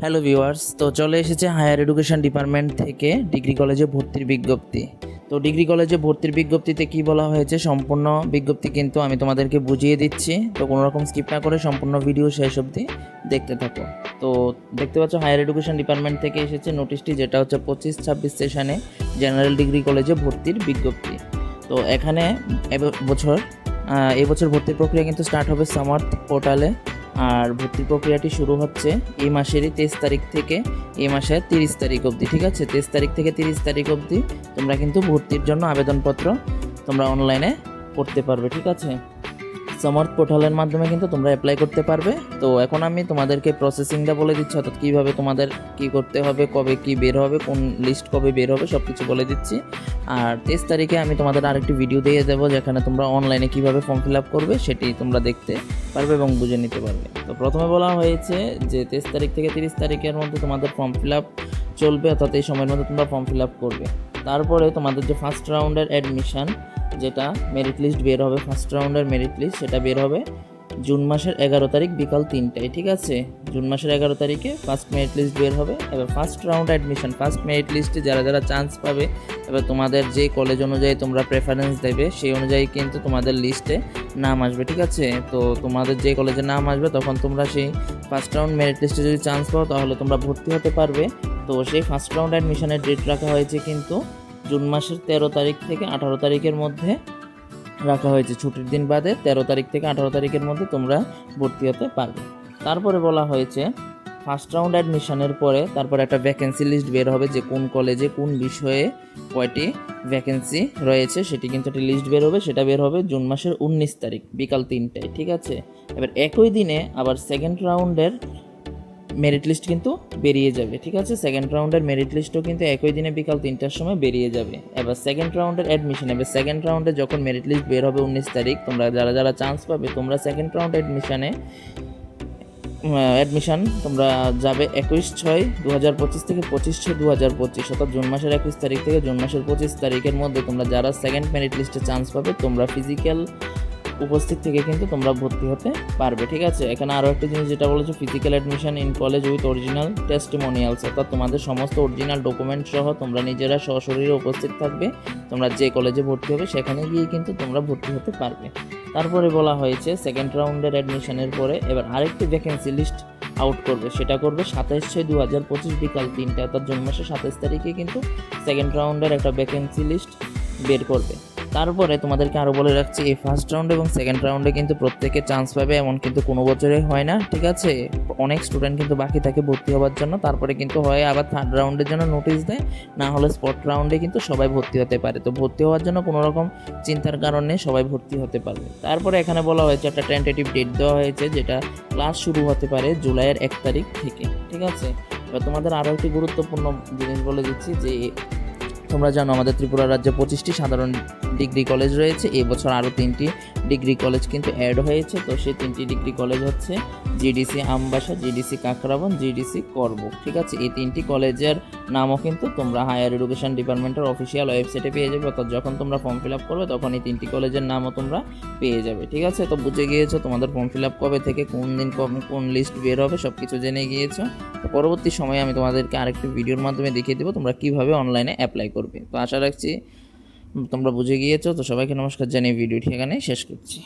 Hello viewers তো চলে এসেছে হায়ার এডুকেশন ডিপার্টমেন্ট থেকে ডিগ্রি কলেজে ভর্তির বিজ্ঞপ্তি। তো ডিগ্রি কলেজে ভর্তির বিজ্ঞপ্তিতে কি বলা হয়েছে সম্পূর্ণ বিজ্ঞপ্তি কিন্তু আমি তোমাদেরকে বুঝিয়ে দিচ্ছি। তো কোনো রকম স্কিপ না করে সম্পূর্ণ ভিডিও শেষ অবধি দেখতে থাকো। তো দেখতে পাচ্ছ হায়ার এডুকেশন ডিপার্টমেন্ট থেকে এসেছে নোটিশটি যেটা হচ্ছে পঁচিশ ছাব্বিশ সেশনে জেনারেল ডিগ্রি কলেজে ভর্তির বিজ্ঞপ্তি। তো এখানে এব- বছর আহ, এবছর ভর্তির প্রক্রিয়া কিন্তু স্টার্ট হবে সামার্থ পোর্টালে। আর ভর্তি প্রক্রিয়াটি শুরু হচ্ছে এই মাসেরই তেইশ তারিখ থেকে, এই মাসের তিরিশ তারিখ অবধি, ঠিক আছে? তেইশ তারিখ থেকে তিরিশ তারিখ অবধি তোমরা কিন্তু ভর্তির জন্য আবেদনপত্র তোমরা অনলাইনে করতে পারবে, ঠিক আছে? সমর্থ পোর্টালের মাধ্যমে কিন্তু তোমরা অ্যাপ্লাই করতে পারবে। তো এখন আমি তোমাদেরকে প্রসেসিংটা বলে দিচ্ছি, অর্থাৎ কীভাবে তোমাদের কি করতে হবে, কবে কি বের হবে, কোন লিস্ট কবে বের হবে সব কিছু বলে দিচ্ছি। আর তেইশ তারিখে আমি তোমাদের আরেকটি ভিডিও দিয়ে দেবো, যেখানে তোমরা অনলাইনে কীভাবে ফর্ম ফিল আপ করবে, সেটি তোমরা দেখতে পারবে এবং বুঝে নিতে পারবে। তো প্রথমে বলা হয়েছে যে তেইশ তারিখ থেকে তিরিশ তারিখের মধ্যে তোমাদের ফর্ম ফিল আপ চলবে, অর্থাৎ এই সময়ের মধ্যে তোমরা ফর্ম ফিল আপ করবে। তারপরে তোমাদের যে ফার্স্ট রাউন্ডের অ্যাডমিশন যেটা মেরিট লিস্ট বের হবে ফার্স্ট রাউন্ডের মেরিট লিস্ট সেটা বের হবে জুন মাসের এগারো তারিখ বিকাল তিনটায়, ঠিক আছে? জুন মাসের এগারো তারিখে ফার্স্ট মেরিট লিস্ট বের হবে, এবার first round admission first merit লিস্টে যারা যারা চান্স পাবে, এবার তোমাদের যে কলেজ অনুযায়ী তোমরা প্রেফারেন্স দেবে, সেই অনুযায়ী কিন্তু তোমাদের লিস্টে নাম আসবে, ঠিক আছে? তো তোমাদের যে কলেজে নাম আসবে, তখন তোমরা সেই ফার্স্ট রাউন্ড মেরিট লিস্টে যদি চান্স পাও, তাহলে তোমরা ভর্তি হতে পারবে। তো সেই ফার্স্ট রাউন্ড অ্যাডমিশনের ডেট রাখা হয়েছে কিন্তু জুন মাসের তেরো তারিখ থেকে আঠারো তারিখের মধ্যে রাখা হয়েছে। ছুটির দিন বাদে তেরো তারিখ থেকে আঠারো তারিখের মধ্যে তোমরা ভর্তি হতে পারবে। তারপরে বলা হয়েছে ফার্স্ট রাউন্ড অ্যাডমিশনের পরে তারপর একটা ভ্যাকেন্সি লিস্ট বের হবে যে কোন কলেজে কোন বিষয়ে কয়টি ভ্যাকেন্সি রয়েছে, সেটি কিন্তু একটি লিস্ট বের হবে। সেটা বের হবে জুন মাসের উনিশ তারিখ, বিকাল তিনটায়, ঠিক আছে? এবার একই দিনে আবার সেকেন্ড রাউন্ডের মেরিট লিস্ট কিন্তু বেরিয়ে যাবে, ঠিক আছে? সেকেন্ড রাউন্ডের মেরিট লিস্টও কিন্তু একই দিনে বিকাল তিনটার সময় বেরিয়ে যাবে। এবার সেকেন্ড রাউন্ডের অ্যাডমিশন এবার সেকেন্ড রাউন্ডে যখন মেরিট লিস্ট বের হবে উনিশ তারিখ, তোমরা যারা যারা চান্স পাবে, তোমরা সেকেন্ড রাউন্ড অ্যাডমিশনে অ্যাডমিশন তোমরা যাবে একুশ ছয় দু হাজার পঁচিশ থেকে পঁচিশ ছয় দু হাজার পঁচিশ, অর্থাৎ জুন মাসের একুশ তারিখ থেকে জুন মাসের পঁচিশ তারিখের মধ্যে তোমরা যারা সেকেন্ড মেরিট লিস্টে চান্স পাবে, তোমরা ফিজিক্যাল উপস্থিত থেকে কিন্তু তোমরা ভর্তি হতে পারবে, ঠিক আছে? এখানে আরও একটা জিনিস যেটা বলেছে physical admission in college with original testimonials অর্থাৎ তোমাদের সমস্ত অরিজিনাল ডকুমেন্ট সহ তোমরা নিজেরা সশরীরে উপস্থিত থাকবে, তোমরা যে কলেজে ভর্তি হবে সেখানে গিয়ে কিন্তু তোমরা ভর্তি হতে পারবে। তারপরে বলা হয়েছে সেকেন্ড রাউন্ডের অ্যাডমিশনের পরে এবার আরেকটি ভ্যাকেন্সি লিস্ট আউট করবে, সেটা করবে সাতাইশ ছয় দু হাজার পঁচিশ বিকাল তিনটে অর্থাৎ জুন মাসের সাতাইশ তারিখে কিন্তু সেকেন্ড রাউন্ডের একটা ভ্যাকেন্সি লিস্ট বের করবে। তারপরে তোমাদেরকে আরও বলে রাখছি, এই ফার্স্ট রাউন্ড এবং সেকেন্ড রাউন্ডে কিন্তু প্রত্যেকে চান্স পাবে, এমন কিন্তু কোনো বছরে হয় না, ঠিক আছে? অনেক স্টুডেন্ট কিন্তু বাকি থাকে ভর্তি হওয়ার জন্য, তারপরে কিন্তু হয় আবার থার্ড রাউন্ডের জন্য নোটিশ দেয়, না হলে স্পট রাউন্ডে কিন্তু সবাই ভর্তি হতে পারে। তো ভর্তি হওয়ার জন্য কোনো রকম চিন্তার কারণে সবাই ভর্তি হতে পারবে। তারপরে এখানে বলা হয়েছে, একটা টেন্টেটিভ ডেট দেওয়া হয়েছে, যেটা ক্লাস শুরু হতে পারে জুলাইয়ের এক তারিখ থেকে, ঠিক আছে? এবার তোমাদের আরও একটি গুরুত্বপূর্ণ জিনিস বলে দিচ্ছি যে তোমরা জানো আমাদের ত্রিপুরা রাজ্যে পঁচিশটি সাধারণ ডিগ্রি কলেজ রয়েছে। এবছর আরও তিনটি ডিগ্রি কলেজ কিন্তু অ্যাড হয়েছে। তো সেই তিনটি ডিগ্রি কলেজ হচ্ছে GDC Ambassa, GDC Kakraban, GDC করব ঠিক আছে? এই তিনটি কলেজের নামও কিন্তু তোমরা হায়ার এডুকেশন ডিপার্টমেন্টের অফিসিয়াল ওয়েবসাইটে পেয়ে যাবে। অর্থাৎ যখন তোমরা ফর্ম ফিল আপ করবে, তখন এই তিনটি কলেজের নামও তোমরা পেয়ে যাবে, ঠিক আছে? তো বুঝে গিয়েছো তোমাদের ফর্ম ফিল আপ কবে থেকে, কোন দিন কোন লিস্ট বের হবে সব কিছু জেনে গিয়েছো? পরবর্তী সময়ে আমি তোমাদেরকে আরেকটি ভিডিওর মাধ্যমে দেখিয়ে দেবো তোমরা কীভাবে অনলাইনে অ্যাপ্লাই করবে। তো আশা রাখছি তোমরা বুঝে গিয়েছো, তো সবাইকে নমস্কার, জানিয়ে ভিডিওটি এখানে শেষ করছি।